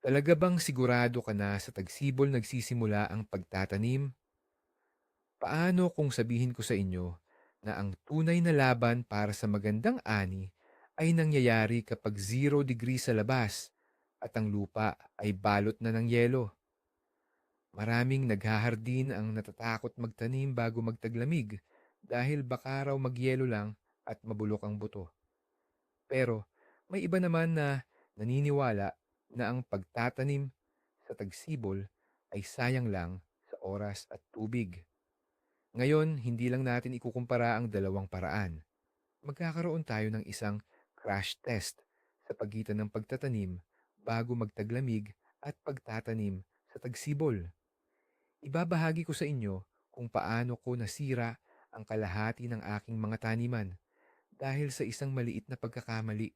Talaga bang sigurado ka na sa tagsibol nagsisimula ang pagtatanim? Paano kung sabihin ko sa inyo na ang tunay na laban para sa magandang ani ay nangyayari kapag zero degree sa labas at ang lupa ay balot na ng yelo? Maraming naghahardin ang natatakot magtanim bago magtaglamig dahil baka raw magyelo lang at mabulok ang buto. Pero may iba naman na naniniwala na ang pagtatanim sa tagsibol ay sayang lang sa oras at tubig. Ngayon, hindi lang natin ikukumpara ang dalawang paraan. Magkakaroon tayo ng isang crash test sa pagitan ng pagtatanim bago magtaglamig at pagtatanim sa tagsibol. Ibabahagi ko sa inyo kung paano ko nasira ang kalahati ng aking mga taniman dahil sa isang maliit na pagkakamali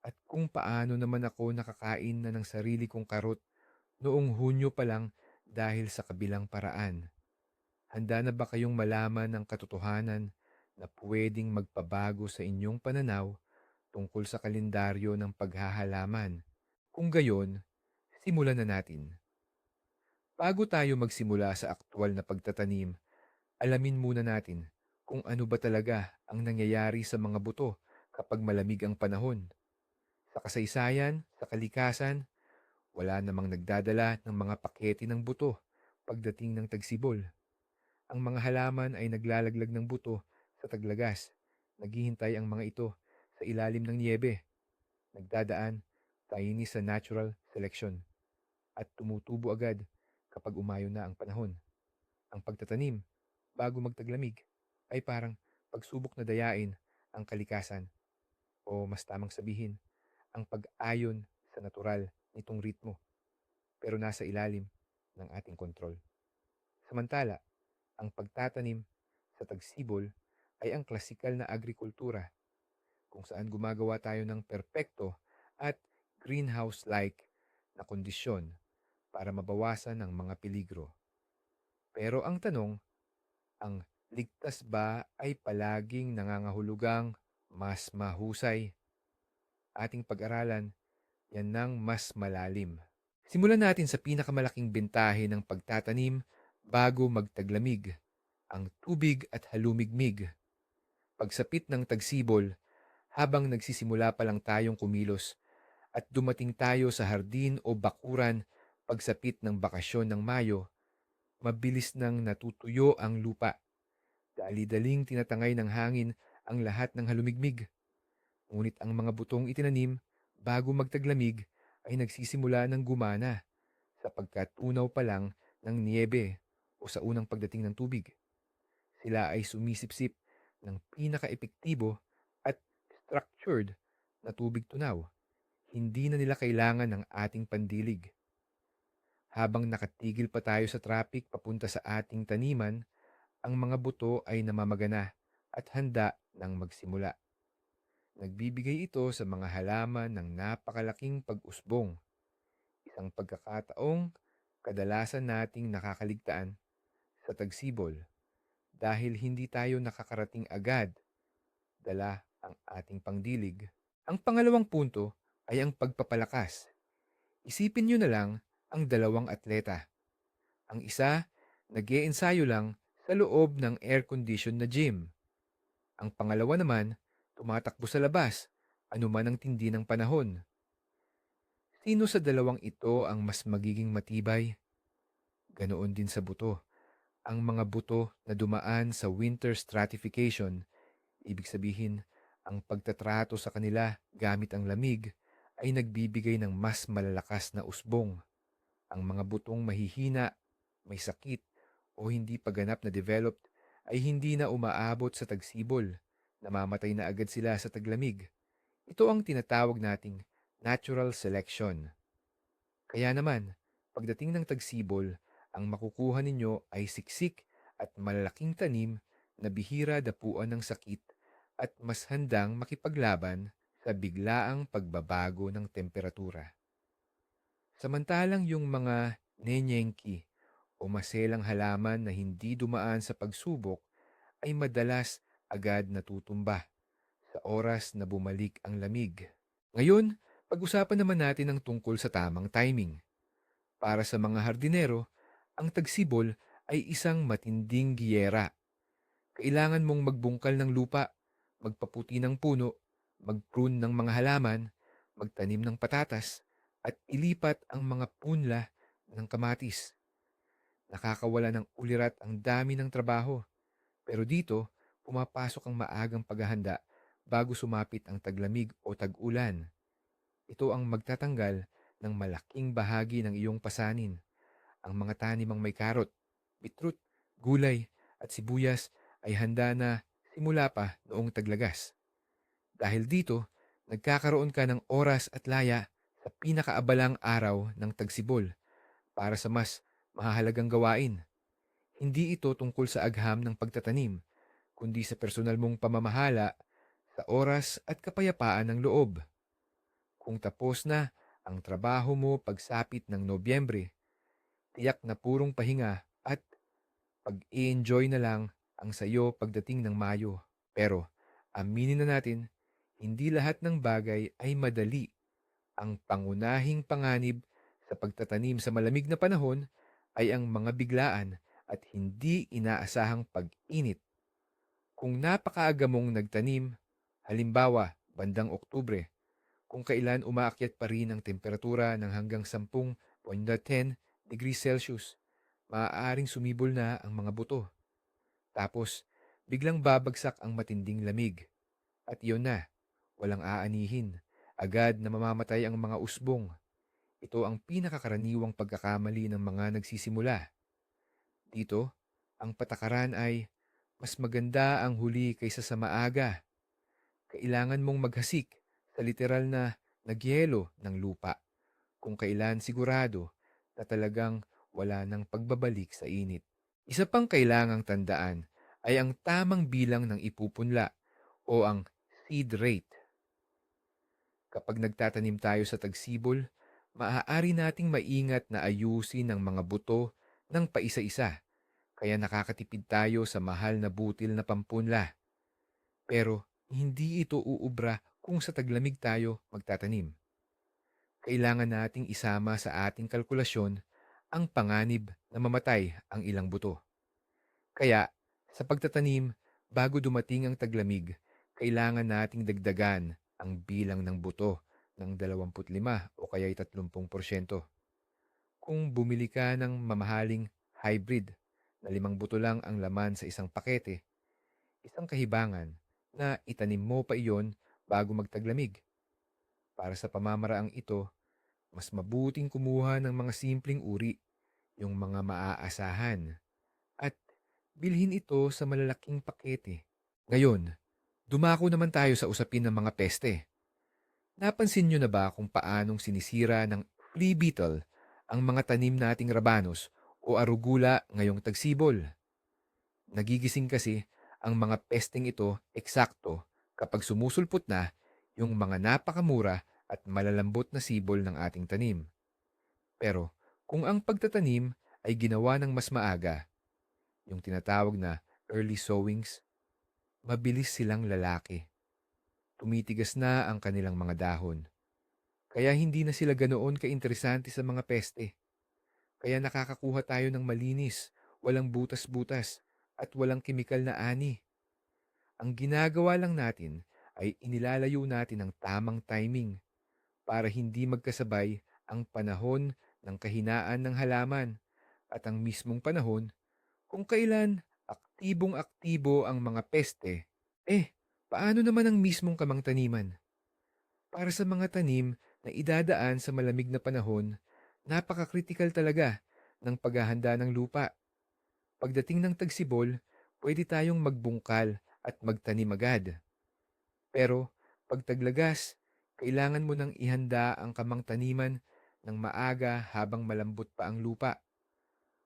at kung paano naman ako nakakain na ng sarili kong karot noong Hunyo pa lang dahil sa kabilang paraan. Handa na ba kayong malaman ang katotohanan na pwedeng magpabago sa inyong pananaw tungkol sa kalendaryo ng paghahalaman? Kung gayon, simulan na natin. Bago tayo magsimula sa aktwal na pagtatanim, alamin muna natin kung ano ba talaga ang nangyayari sa mga buto kapag malamig ang panahon. Sa kasaysayan, sa kalikasan, wala namang nagdadala ng mga pakete ng buto pagdating ng tagsibol. Ang mga halaman ay naglalaglag ng buto sa taglagas. Naghihintay ang mga ito sa ilalim ng niebe. Nagdadaan tayo ni sa natural selection at tumutubo agad kapag umayo na ang panahon. Ang pagtatanim bago magtaglamig ay parang pagsubok na dayain ang kalikasan o mas tamang sabihin, ang pag-ayon sa natural nitong ritmo pero nasa ilalim ng ating kontrol. Samantala, ang pagtatanim sa tagsibol ay ang klasikal na agrikultura kung saan gumagawa tayo ng perpekto at greenhouse-like na kondisyon para mabawasan ang mga peligro. Pero ang tanong, ang ligtas ba ay palaging nangangahulugang mas mahusay? Ating pag-aralan yan ng mas malalim. Simulan natin sa pinakamalaking bentahe ng pagtatanim bago magtaglamig, ang tubig at halumigmig. Pagsapit ng tagsibol, habang nagsisimula pa lang tayong kumilos at dumating tayo sa hardin o bakuran pagsapit ng bakasyon ng Mayo, mabilis nang natutuyo ang lupa. Dali-daling tinatangay ng hangin ang lahat ng halumigmig. Ngunit ang mga butong itinanim bago magtaglamig ay nagsisimula ng gumana sapagkat unaw pa lang ng niebe o sa unang pagdating ng tubig. Sila ay sumisipsip ng pinaka-epektibo at structured na tubig tunaw. Hindi na nila kailangan ng ating pandilig. Habang nakatigil pa tayo sa traffic papunta sa ating taniman, ang mga buto ay namamagana at handa ng magsimula. Nagbibigay ito sa mga halaman ng napakalaking pag-usbong. Isang pagkakataong kadalasan nating nakakaligtaan sa tagsibol dahil hindi tayo nakakarating agad dala ang ating pangdilig. Ang pangalawang punto ay ang pagpapalakas. Isipin nyo na lang ang dalawang atleta. Ang isa, nag ensayo lang sa loob ng air-conditioned na gym. Ang pangalawa naman, tumatakbo sa labas, anuman ang tindi ng panahon. Sino sa dalawang ito ang mas magiging matibay? Ganoon din sa buto. Ang mga buto na dumaan sa winter stratification, ibig sabihin, ang pagtatrato sa kanila gamit ang lamig, ay nagbibigay ng mas malalakas na usbong. Ang mga butong mahihina, may sakit, o hindi paganap na developed ay hindi na umaabot sa tagsibol. Namamatay na agad sila sa taglamig. Ito ang tinatawag nating natural selection. Kaya naman, pagdating ng tagsibol, ang makukuha ninyo ay siksik at malalaking tanim na bihira dapuan ng sakit at mas handang makipaglaban sa biglaang pagbabago ng temperatura. Samantalang yung mga nenyenki o maselang halaman na hindi dumaan sa pagsubok ay madalas agad natutumba sa oras na bumalik ang lamig. Ngayon, Pag-usapan naman natin ang tungkol sa tamang timing. Para sa mga hardinero, ang tagsibol ay isang matinding giyera. Kailangan mong magbungkal ng lupa, magpaputi ng puno, mag-prune ng mga halaman, magtanim ng patatas, at ilipat ang mga punla ng kamatis. Nakakawala ng ulirat ang dami ng trabaho. Pero dito, pumapasok ang maagang paghahanda bago sumapit ang taglamig o tag-ulan. Ito ang magtatanggal ng malaking bahagi ng iyong pasanin. Ang mga tanimang may karot, beetroot, gulay at sibuyas ay handa na simula pa noong taglagas. Dahil dito, nagkakaroon ka ng oras at laya sa pinakaabalang araw ng tagsibol para sa mas mahahalagang gawain. Hindi ito tungkol sa agham ng pagtatanim, kundi sa personal mong pamamahala sa oras at kapayapaan ng loob. Kung tapos na ang trabaho mo pagsapit ng Nobyembre, tiyak na purong pahinga at pag-i-enjoy na lang ang sayo pagdating ng Mayo. Pero aminin na natin, hindi lahat ng bagay ay madali. Ang pangunahing panganib sa pagtatanim sa malamig na panahon ay ang mga biglaan at hindi inaasahang pag-init. Kung napakaaga mong nagtanim, halimbawa bandang Oktubre, kung kailan umaakyat pa rin ang temperatura ng hanggang 10.10 degrees Celsius, maaaring sumibol na ang mga buto. Tapos, biglang babagsak ang matinding lamig. At iyon na, walang aanihin. Agad na mamamatay ang mga usbong. Ito ang pinakakaraniwang pagkakamali ng mga nagsisimula. Dito, ang patakaran ay mas maganda ang huli kaysa sa maaga. Kailangan mong maghasik sa literal na nagyelo ng lupa kung kailan sigurado na talagang wala ng pagbabalik sa init. Isa pang kailangang tandaan ay ang tamang bilang ng ipupunla o ang seed rate. Kapag nagtatanim tayo sa tagsibol, maaari nating maingat na ayusin ang mga buto ng paisa-isa, kaya nakakatipid tayo sa mahal na butil na pampunla. Pero hindi ito uubra kung sa taglamig tayo magtatanim. Kailangan nating isama sa ating kalkulasyon ang panganib na mamatay ang ilang buto. Kaya, sa pagtatanim, bago dumating ang taglamig, kailangan nating dagdagan ang bilang ng buto ng 25 o kaya'y 30%. Kung bumili ka ng mamahaling hybrid na limang buto lang ang laman sa isang pakete, isang kahibangan na itanim mo pa iyon bago magtaglamig. Para sa pamamaraang ito, mas mabuting kumuha ng mga simpleng uri, yung mga maaasahan, at bilhin ito sa malalaking pakete. Ngayon, dumako naman tayo sa usapin ng mga peste. Napansin nyo na ba kung paanong sinisira ng flea beetle ang mga tanim nating rabanos o arugula ngayong tagsibol? Nagigising kasi ang mga pesteng ito eksakto kapag sumusulpot na yung mga napakamura at malalambot na sibol ng ating tanim. Pero kung ang pagtatanim ay ginawa ng mas maaga, yung tinatawag na early sowings, mabilis silang lalaki. Tumitigas na ang kanilang mga dahon. Kaya hindi na sila ganoon kainteresante sa mga peste. Kaya nakakakuha tayo ng malinis, walang butas-butas, at walang kimikal na ani. Ang ginagawa lang natin ay inilalayo natin ang tamang timing para hindi magkasabay ang panahon ng kahinaan ng halaman at ang mismong panahon kung kailan aktibong-aktibo ang mga peste. Eh, paano naman ang mismong kamang taniman? Para sa mga tanim na idadaan sa malamig na panahon, napaka-critical talaga ng paghahanda ng lupa. Pagdating ng tagsibol, pwede tayong magbungkal at magtanim agad. Pero pag taglagas, kailangan mo nang ihanda ang kamang taniman ng maaga habang malambot pa ang lupa.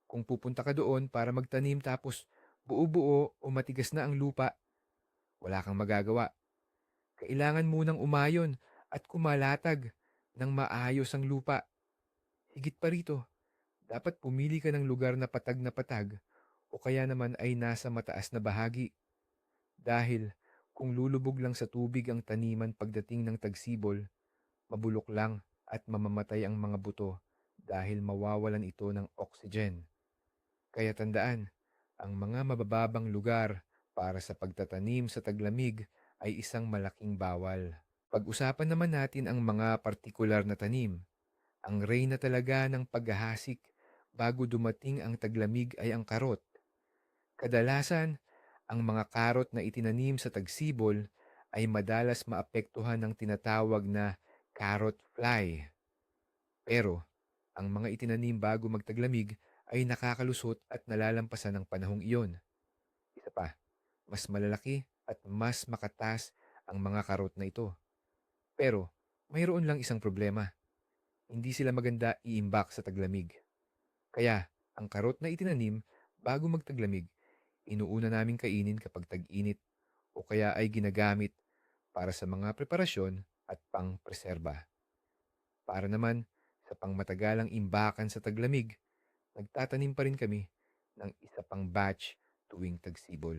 Kung pupunta ka doon para magtanim tapos buo-buo o matigas na ang lupa, wala kang magagawa. Kailangan munang umayon at kumalatag ng maayos ang lupa. Higit pa rito, dapat pumili ka ng lugar na patag na patag o kaya naman ay nasa mataas na bahagi. Dahil kung lulubog lang sa tubig ang taniman pagdating ng tagsibol, mabulok lang at mamamatay ang mga buto dahil mawawalan ito ng oxygen. Kaya tandaan, ang mga mabababang lugar para sa pagtatanim sa taglamig ay isang malaking bawal. Pag-usapan naman natin ang mga partikular na tanim. Ang reyna talaga ng paghahasik bago dumating ang taglamig ay ang karot. Kadalasan, ang mga karot na itinanim sa tagsibol ay madalas maapektuhan ng tinatawag na carrot fly. Pero, ang mga itinanim bago magtaglamig ay nakakalusot at nalalampasan ng panahong iyon. Isa pa, mas malalaki at mas makatas ang mga karot na ito. Pero, mayroon lang isang problema. Hindi sila maganda iimbak sa taglamig. Kaya, ang karot na itinanim bago magtaglamig, inuuna naming kainin kapag tag-init o kaya ay ginagamit para sa mga preparasyon at pang-preserba. Para naman sa pangmatagalang imbakan sa taglamig, nagtatanim pa rin kami ng isa pang batch tuwing tagsibol.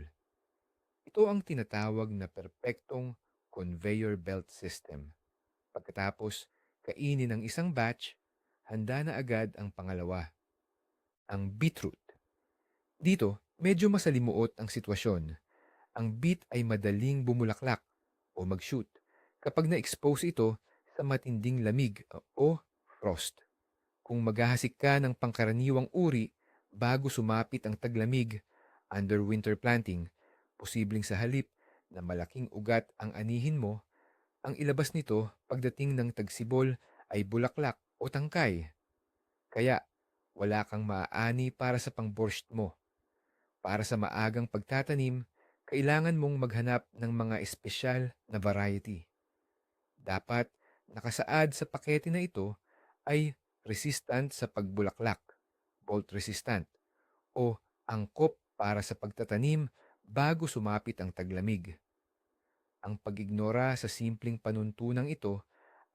Ito ang tinatawag na perpektong conveyor belt system. Pagkatapos kainin ang isang batch, handa na agad ang pangalawa. Ang beetroot. Dito, medyo masalimuot ang sitwasyon. Ang beet ay madaling bumulaklak o mag-shoot kapag na-expose ito sa matinding lamig o frost. Kung maghahasik ka ng pangkaraniwang uri bago sumapit ang taglamig under winter planting, posibleng sa halip na malaking ugat ang anihin mo, ang ilabas nito pagdating ng tagsibol ay bulaklak o tangkay. Kaya wala kang maaani para sa pangborscht mo. Para sa maagang pagtatanim, kailangan mong maghanap ng mga espesyal na variety. Dapat nakasaad sa pakete na ito ay resistant sa pagbulaklak, bolt resistant, o angkop para sa pagtatanim bago sumapit ang taglamig. Ang pag-ignora sa simpleng panuntunang ito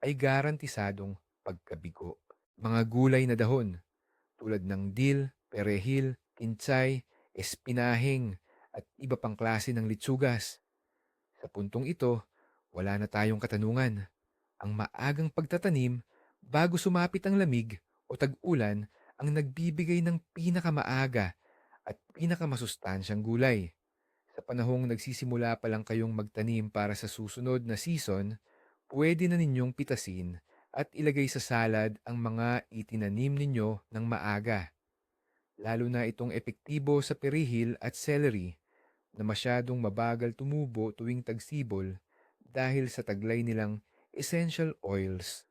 ay garantisadong pagkabigo. Mga gulay na dahon tulad ng dill, perehil, kinsay, espinahing at iba pang klase ng litsugas. Sa puntong ito, wala na tayong katanungan. Ang maagang pagtatanim bago sumapit ang lamig o tag-ulan ang nagbibigay ng pinakamaaga at pinakamasustansyang gulay. Sa panahong nagsisimula pa lang kayong magtanim para sa susunod na season, pwede na ninyong pitasin at ilagay sa salad ang mga itinanim ninyo ng maaga. Lalo na itong epektibo sa perihil at celery na masyadong mabagal tumubo tuwing tagsibol dahil sa taglay nilang essential oils.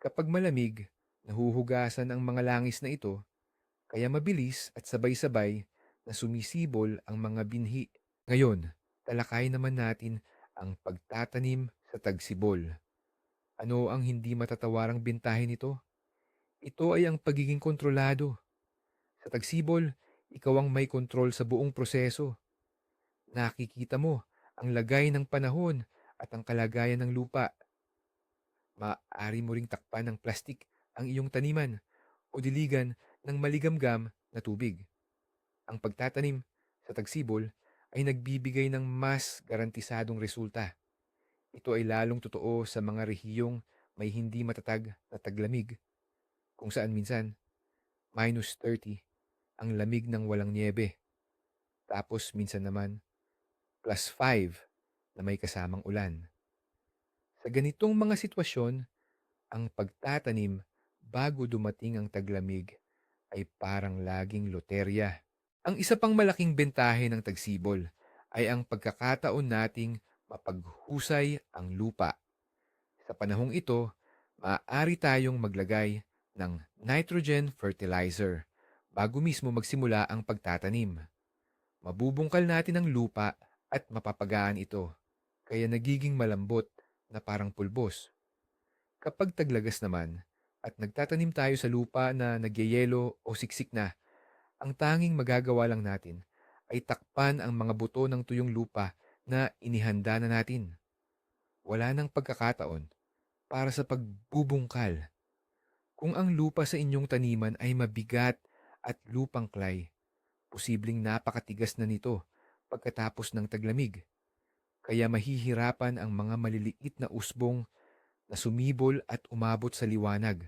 Kapag malamig, nahuhugasan ang mga langis na ito, kaya mabilis at sabay-sabay na sumisibol ang mga binhi. Ngayon, talakay naman natin ang pagtatanim sa tagsibol. Ano ang hindi matatawarang bintahin nito? Ito ay ang pagiging kontrolado. Sa tagsibol, ikaw ang may kontrol sa buong proseso. Nakikita mo ang lagay ng panahon at ang kalagayan ng lupa. Maaari mo ring takpan ng plastik ang iyong taniman o diligan ng maligamgam na tubig. Ang pagtatanim sa tagsibol ay nagbibigay ng mas garantisadong resulta. Ito ay lalong totoo sa mga rehiyong may hindi matatag na taglamig, kung saan minsan minus 30 ang lamig ng walang niebe. Tapos minsan naman plus 5 na may kasamang ulan. Sa ganitong mga sitwasyon, ang pagtatanim bago dumating ang taglamig ay parang laging loterya. Ang isa pang malaking bentahe ng tagsibol ay ang pagkakataon nating mapaghusay ang lupa. Sa panahong ito, maaari tayong maglagay ng nitrogen fertilizer bago mismo magsimula ang pagtatanim. Mabubungkal natin ang lupa at mapapagaan ito, kaya nagiging malambot na parang pulbos. Kapag taglagas naman at nagtatanim tayo sa lupa na nagyayelo o siksik na, ang tanging magagawa lang natin ay takpan ang mga buto ng tuyong lupa na inihanda na natin. Wala nang pagkakataon para sa pagbubungkal. Kung ang lupa sa inyong taniman ay mabigat at lupang clay, posibleng napakatigas na nito pagkatapos ng taglamig. Kaya mahihirapan ang mga maliliit na usbong na sumibol at umabot sa liwanag.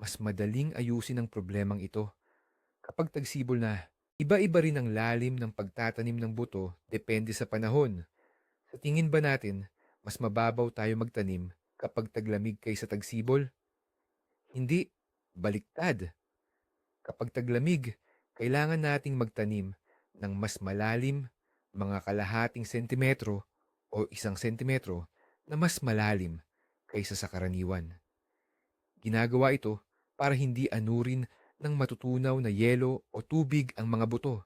Mas madaling ayusin ang problemang ito kapag tagsibol na. Iba-iba rin ang lalim ng pagtatanim ng buto depende sa panahon. Sa tingin ba natin, mas mababaw tayo magtanim kapag taglamig kaysa tagsibol? Hindi, baliktad. Kapag taglamig, kailangan nating magtanim ng mas malalim, mga kalahating sentimetro o isang sentimetro na mas malalim kaysa sa karaniwan. Ginagawa ito para hindi anurin ng matutunaw na yelo o tubig ang mga buto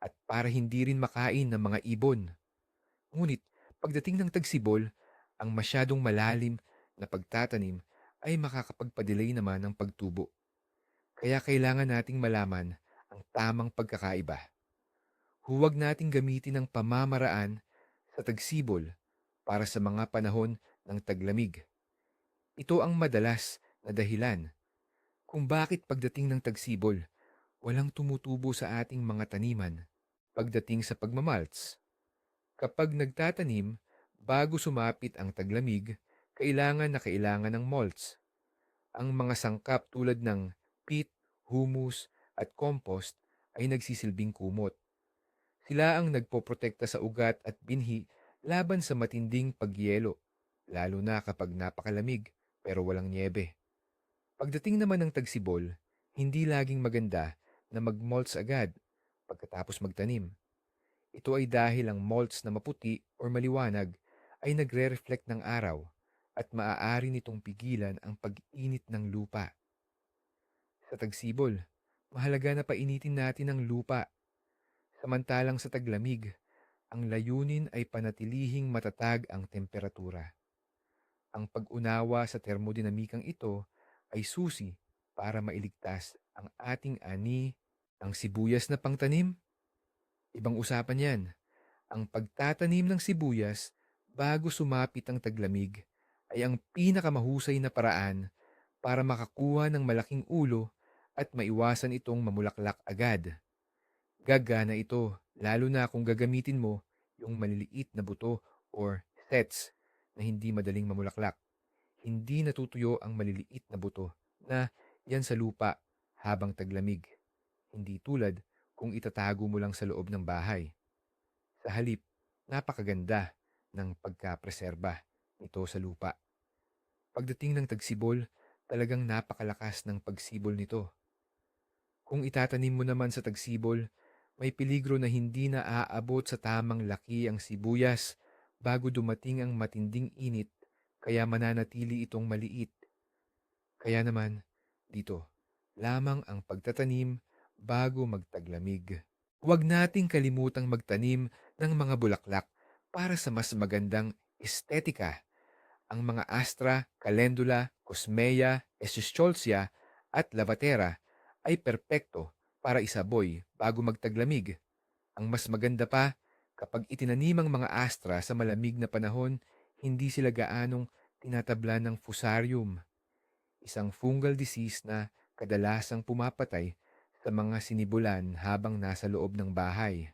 at para hindi rin makain ng mga ibon. Ngunit pagdating ng tagsibol, ang masyadong malalim na pagtatanim ay makakapagpadelay naman ng pagtubo. Kaya kailangan nating malaman ang tamang pagkakaiba. Huwag nating gamitin ang pamamaraan sa tagsibol para sa mga panahon ng taglamig. Ito ang madalas na dahilan kung bakit pagdating ng tagsibol, walang tumutubo sa ating mga taniman. Pagdating sa pagmamalts, kapag nagtatanim, bago sumapit ang taglamig, kailangan na kailangan ng mulch. Ang mga sangkap tulad ng peat, humus, at compost ay nagsisilbing kumot. Sila ang nagpoprotekta sa ugat at binhi laban sa matinding pagyelo, lalo na kapag napakalamig pero walang niebe. Pagdating naman ng tagsibol, hindi laging maganda na mag-mulch agad pagkatapos magtanim. Ito ay dahil ang mulch na maputi o maliwanag ay nagre-reflect ng araw at maaari nitong pigilan ang pag-init ng lupa. Sa tagsibol, mahalaga na painitin natin ang lupa Samantalang sa taglamig, ang layunin ay panatilihing matatag ang temperatura. Ang pag-unawa sa termodinamikang ito ay susi para mailigtas ang ating ani, ang sibuyas na pangtanim. Ibang usapan yan. Ang pagtatanim ng sibuyas bago sumapit ang taglamig ay ang pinakamahusay na paraan para makakuha ng malaking ulo at maiwasan itong mamulaklak agad. Gagana ito, lalo na kung gagamitin mo yung maliliit na buto or sets na hindi madaling mamulaklak. Hindi natutuyo ang maliliit na buto na yan sa lupa habang taglamig. Hindi tulad kung itatago mo lang sa loob ng bahay. Sa halip, napakaganda ng pagkapreserba nito sa lupa. Pagdating ng tagsibol, talagang napakalakas ng pagsibol nito. Kung itatanim mo naman sa tagsibol, may peligro na hindi na aabot sa tamang laki ang sibuyas bago dumating ang matinding init kaya mananatili itong maliit. Kaya naman, dito, lamang ang pagtatanim bago magtaglamig. Huwag nating kalimutang magtanim ng mga bulaklak para sa mas magandang estetika. Ang mga astra, calendula, cosmea, eschscholzia at lavatera ay perpekto para isaboy bago magtaglamig. Ang mas maganda pa, kapag itinanim ang mga astra sa malamig na panahon, hindi sila gaanong tinatabla ng fusarium, isang fungal disease na kadalasang pumapatay sa mga sinibulan habang nasa loob ng bahay.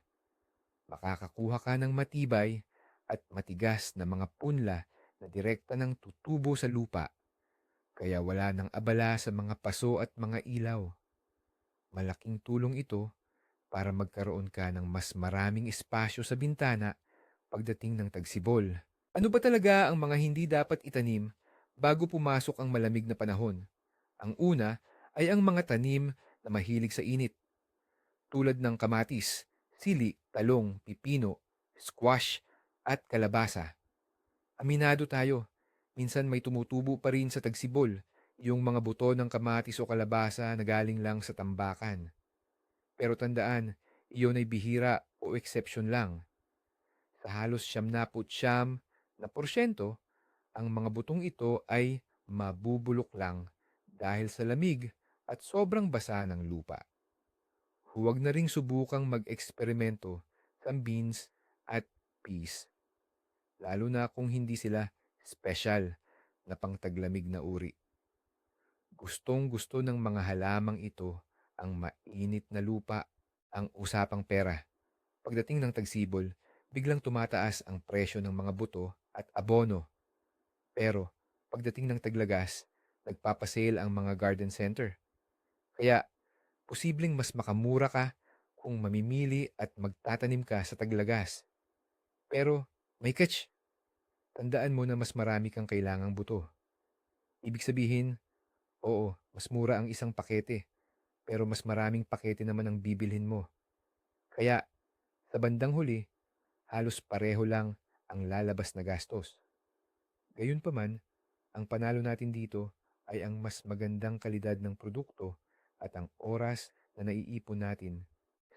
Makakakuha ka ng matibay at matigas na mga punla na direkta ng tutubo sa lupa, kaya wala nang abala sa mga paso at mga ilaw. Malaking tulong ito para magkaroon ka ng mas maraming espasyo sa bintana pagdating ng tagsibol. Ano ba talaga ang mga hindi dapat itanim bago pumasok ang malamig na panahon? Ang una ay ang mga tanim na mahilig sa init, tulad ng kamatis, sili, talong, pipino, squash, at kalabasa. Aminado tayo, minsan may tumutubo pa rin sa tagsibol yung mga buto ng kamatis o kalabasa na galing lang sa tambakan. Pero tandaan, iyon ay bihira o exception lang. Sa halos siyam na siyam na porsyento, ang mga butong ito ay mabubulok lang dahil sa lamig at sobrang basa ng lupa. Huwag na ring subukang mag-eksperimento sa beans at peas, lalo na kung hindi sila special na pangtaglamig na uri. Gustong-gusto ng mga halamang ito ang mainit na lupa, ang usapang pera. Pagdating ng tagsibol, biglang tumataas ang presyo ng mga buto at abono. Pero pagdating ng taglagas, nagpapasale ang mga garden center. Kaya, posibleng mas makamura ka kung mamimili at magtatanim ka sa taglagas. Pero, may catch. Tandaan mo na mas marami kang kailangang buto. Ibig sabihin, oo, mas mura ang isang pakete, pero mas maraming pakete naman ang bibilhin mo. Kaya, sa bandang huli, halos pareho lang ang lalabas na gastos. Gayunpaman, ang panalo natin dito ay ang mas magandang kalidad ng produkto at ang oras na naiipon natin.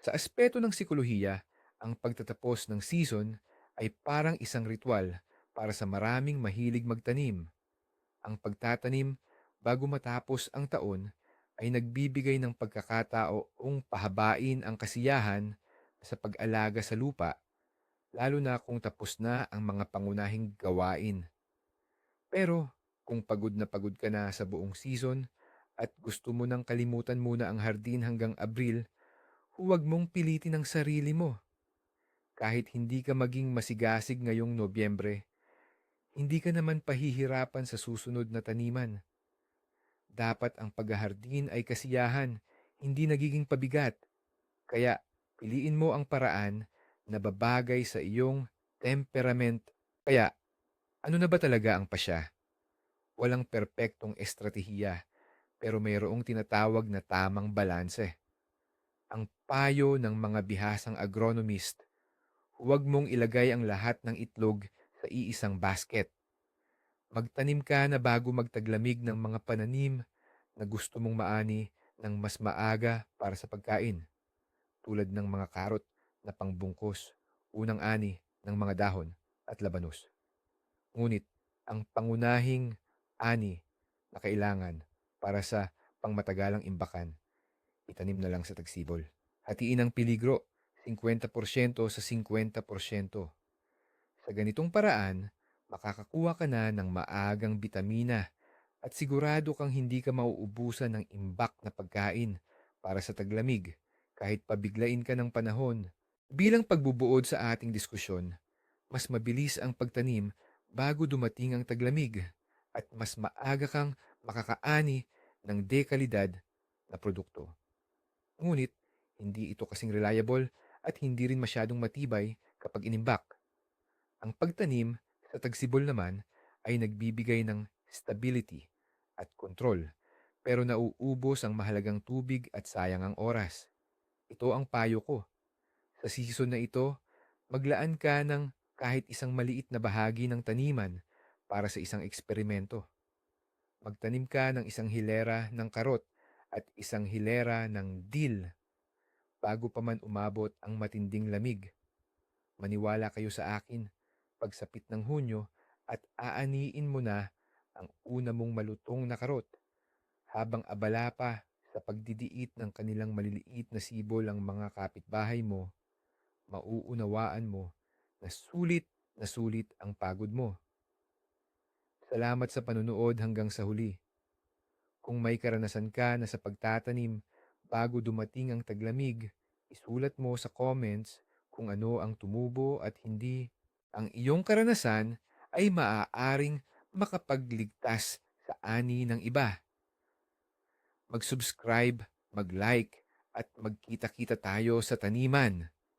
Sa aspeto ng sikolohiya, ang pagtatapos ng season ay parang isang ritual para sa maraming mahilig magtanim. Ang pagtatanim bago matapos ang taon ay nagbibigay ng pagkakataong pahabain ang kasiyahan sa pag-alaga sa lupa, lalo na kung tapos na ang mga pangunahing gawain. Pero kung pagod na pagod ka na sa buong season at gusto mo nang kalimutan muna ang hardin hanggang Abril, huwag mong pilitin ang sarili mo. Kahit hindi ka maging masigasig ngayong Nobyembre, hindi ka naman pahihirapan sa susunod na taniman. Dapat ang paghahardin ay kasiyahan, hindi nagiging pabigat. Kaya piliin mo ang paraan na babagay sa iyong temperament. Kaya, ano na ba talaga ang pasya? Walang perpektong estratehiya, pero mayroong tinatawag na tamang balanse. Ang payo ng mga bihasang agronomist, huwag mong ilagay ang lahat ng itlog sa iisang basket. Magtanim ka na bago magtaglamig ng mga pananim na gusto mong maani ng mas maaga para sa pagkain, tulad ng mga karot na pangbungkos, unang ani ng mga dahon at labanos. Ngunit ang pangunahing ani na kailangan para sa pangmatagalang imbakan, itanim na lang sa tagsibol. Hatiin ang piligro, 50% sa 50%. Sa ganitong paraan, makakakuha ka na ng maagang bitamina at sigurado kang hindi ka mauubusan ng imbak na pagkain para sa taglamig kahit pabiglain ka ng panahon. Bilang pagbubuod sa ating diskusyon, mas mabilis ang pagtanim bago dumating ang taglamig at mas maaga kang makakaani ng dekalidad na produkto. Ngunit, hindi ito kasing reliable at hindi rin masyadong matibay kapag inimbak. Ang pagtanim sa tagsibol naman ay nagbibigay ng stability at control, pero nauubos ang mahalagang tubig at sayang ang oras. Ito ang payo ko. Sa season na ito, maglaan ka ng kahit isang maliit na bahagi ng taniman para sa isang eksperimento. Magtanim ka ng isang hilera ng karot at isang hilera ng dill bago pa man umabot ang matinding lamig. Maniwala kayo sa akin, pagsapit ng Hunyo at aaniin mo na ang una mong malutong na karot habang abala pa sa pagdidiit ng kanilang maliliit na sibol ang mga kapitbahay mo, mauunawaan mo na sulit na sulit ang pagod mo. Salamat sa panunood hanggang sa huli. Kung may karanasan ka na sa pagtatanim bago dumating ang taglamig, isulat mo sa comments kung ano ang tumubo at hindi. Ang iyong karanasan ay maaaring makapagligtas sa ani ng iba. Mag-subscribe, mag-like, at magkita-kita tayo sa taniman.